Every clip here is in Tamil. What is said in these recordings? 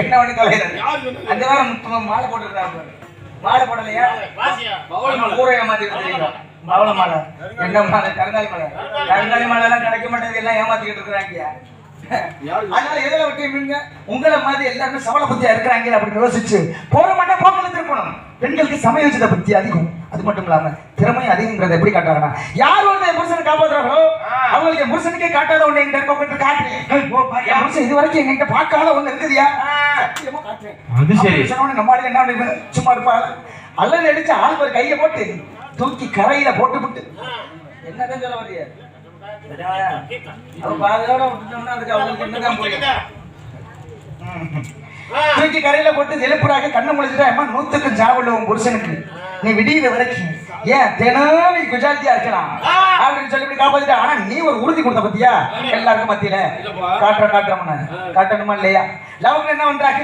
என்ன பண்ணி சொன்னது? அந்த வாரம் முத்தமா மாலை போட்டுருக்காங்க மாலை போடலையா. ஊரை பவள மாலை. என்ன மாலை? கருங்காலி மாலை. கருங்காலி மாலை. எல்லாம் கிடைக்க மாட்டேங்குது. எல்லாம் ஏமாத்திக்கிட்டு இருக்கிறாங்க. அதனால எதுல உங்களை மாதிரி எல்லாருமே சவள புத்தியா இருக்கிறாங்க அப்படின்னு யோசிச்சு போற மாட்டா போக்கல திருப்பணும். பெண்களுக்கு சமயோசித புத்தி அதிகம். அது மட்டும் இல்லாம திறமை அதிகங்கிறத எப்படி காட்டுறாங்கன்னா யார் வந்து புருஷனை காப்பாத்துறாங்களோ அவங்களுக்கு புருஷனுக்கே காட்டாத ஒண்ணு எங்க இருக்க போ, பாரு, என் புருஷன் இது வரைக்கும் எங்கிட்ட பார்க்காத ஒண்ணு இருக்குதியா? சத்தியமா காட்டுறேன். அது சரி. நம்ம என்ன? சும்மா இருப்பாங்க அல்லது அடிச்சு ஆள் ஒரு கையில போட்டு தூக்கி கரையில போட்டு விட்டு என்னதான் சொல்ல புரியும்? தூக்கி கரையில போட்டு எழுப்புறாக கண்ணை முழிச்சுட்டா அம்மா நூத்துக்கு சாவுள்ள உன் புருஷனுக்கு. நீ விடியிற வரைக்கும் ஏன் தினம் நீ குஜாத்தியா இருக்கலாம் அப்படின்னு சொல்லி இப்படி காப்பாத்திட்ட. ஆனா நீ ஒரு உறுதி கொடுத்த பத்தியா? எல்லாருக்கும் மத்தியில. காட்டுற காட்டுறோம்னா காட்டணுமா இல்லையா? லவங்க என்ன பண்றாங்க?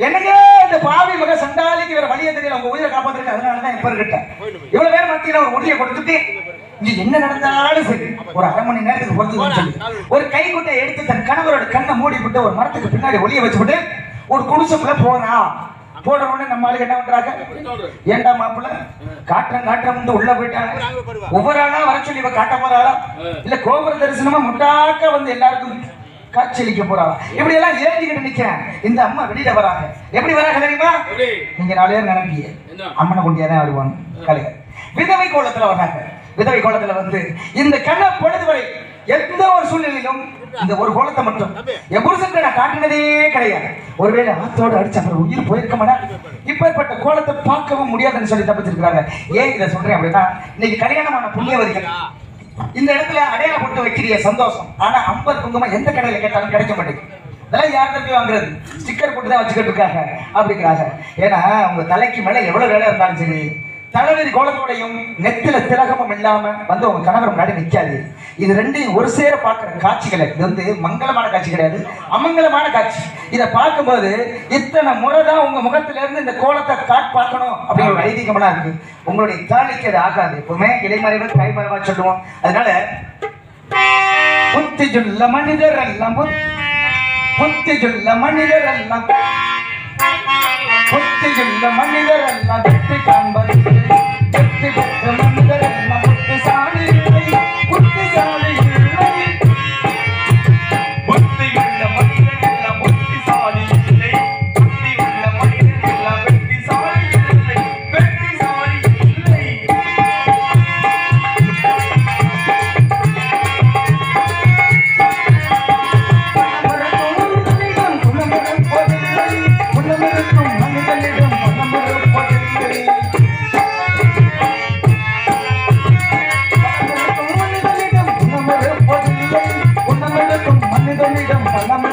என்னங்க இந்த பாவி மக சண்டாலிக்கு வேற வழியே தெரியல. உங்க உயிரை காப்பாத்துருக்கு அதனாலதான் இப்ப இருக்கிட்ட இவ்வளவு பேர் மத்தியில ஒரு உறுதியை கொடுத்துட்டு இங்க என்ன நடந்தாலும் சரி ஒரு அரை மணி நேரத்துக்கு பொறுத்து சொல்லி ஒரு கைக்குட்டை எடுத்து தன் கணவரோட கண்ணை மூடி விட்டு ஒரு மரத்துக்கு பின்னாடி ஒளிய வச்சுவிட்டு ஒரு குடிசைக்குள்ள போறா போன உடனே நம்ம என்ன பண்றாங்க? ஏன்டா மாப்பிள்ள? காட்டுறேன் காட்டுறேன் வந்து உள்ள போயிட்டாங்க. ஒவ்வொரு ஆளா வர சொல்லி இவ காட்ட போறாளா? இல்ல கோபுர தரிசனமா முட்டாக்க வந்து எல்லாருக்கும் காட்சியளிக்க போறாளா? இப்படி எல்லாம் ஏந்திக்கிட்டு நிக்கிறேன். இந்த அம்மா வெளியில வராங்க. எப்படி வராங்க தெரியுமா? நீங்க நாலு பேர் நினைப்பீங்க? அம்மனை கொண்டியா தான் வருவாங்க கலைஞர் விதவை கோலத்துல வர்றாங்க. விதவை கோலத்துல வந்து இந்த கண்ண பொழுது வரை எந்த ஒரு சூழ்நிலையிலும் இந்த ஒரு கோலத்தை மட்டும் என் புருஷனுக்கு நான் காட்டினதே கிடையாது. ஒருவேளை ஆத்தோடு அடிச்ச அப்புறம் உயிர் போயிருக்க மாட்டேன் இப்பேற்பட்ட கோலத்தை பார்க்கவும் முடியாதுன்னு சொல்லி தப்பிச்சிருக்காங்க ஏன் இதை சொல்றேன் அப்படின்னா இன்னைக்கு கல்யாணமான புண்ணியவதிகள் இந்த இடத்துல அடையாளம் போட்டு வைக்கிறிய சந்தோஷம். ஆனா அம்பர் குங்குமம் எந்த கடையில கேட்டாலும் கிடைக்க மாட்டேங்குது. இதெல்லாம் யார்கிட்ட போய் வாங்குறது? ஸ்டிக்கர் போட்டு தான் வச்சுக்கிட்டு இருக்காங்க. அப்படிங்கிறாங்க. ஏன்னா உங்க தலைக்கு மேல எவ்வளவு வேலை இருந்தாலும் சரி தலைவரி கோலத்தோடையும் நெத்தில திலகமும் இல்லாம வந்து உங்க கணவர் முன்னாடி நிக்காது. இது ரெண்டையும் ஒரு சேர பார்க்குற காட்சிகளை. இது வந்து மங்களமான காட்சி கிடையாது. அமங்கலமான காட்சி. இதை பார்க்கும்போது இத்தனை முறை தான் உங்க முகத்துல இருந்து இந்த கோலத்தை காட் பார்க்கணும் அப்படிங்கிற ஒரு ஐதீகமெல்லாம் இருக்கு. உங்களுடைய தாலிக்கு அது ஆகாது. எப்பவுமே இலைமறைவு கைமறைவா சொல்லுவோம். அதனால புத்தி சொல்ல மனிதர் எல்லாம் புத்தி சொல்ல மனிதர் எல்லாம் புத்தி சொல்ல மனிதர் எல்லாம் புத்தி காண்பது. mamá.